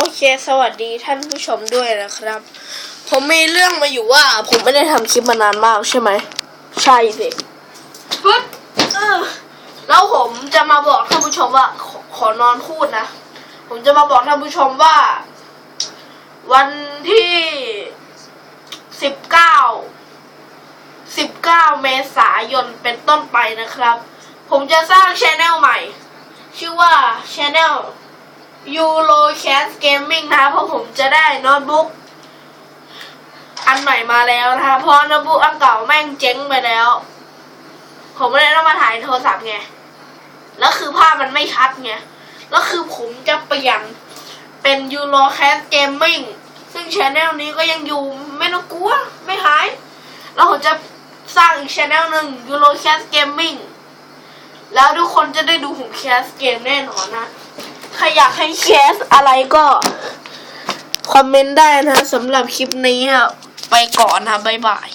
โอเค สวัสดีท่านผู้ชมด้วยนะครับ ผมมีเรื่องมาอยู่ว่า ผมไม่ได้ทำคลิปมานานมากใช่ไหม ใช่สิปึ๊บเออแล้วผมจะมาบอกท่านผู้ชมว่าขอขอนอนพูดนะ ผมจะมาบอกท่านผู้ชมว่า วันที่สิบเก้าสิบเก้าเมษายนเป็นต้นไปนะครับ ผมจะสร้างช anel ใหม่ ชื่อว่าช anel Eurocast Gaming นะคะเพราะผมจะได้โน้ตบุ๊กอันใหม่มาแล้วนะคะเพราะโน้ตบุ๊กอันเก่าแม่งเจ๊งไปแล้ว ผมเลยต้องมาถ่ายโทรศัพท์ไงแล้วคือภาพมันไม่ชัดไงแล้วคือผมจะเปลี่ยนเป็น Eurocast Gaming ซึ่งช anel นี้ก็ยังอยู่ไม่ต้องกลัวไม่หาย แล้วผมจะสร้างอีกช anel หนึ่ง Eurocast Gaming แล้วทุกคนจะได้ดูผมแคสเกมแน่นอนนะ ใครอยากให้แคสอะไรก็คอมเมนต์ได้นะสำหรับคลิปนี้อะไปก่อนนะบ๊ายบาย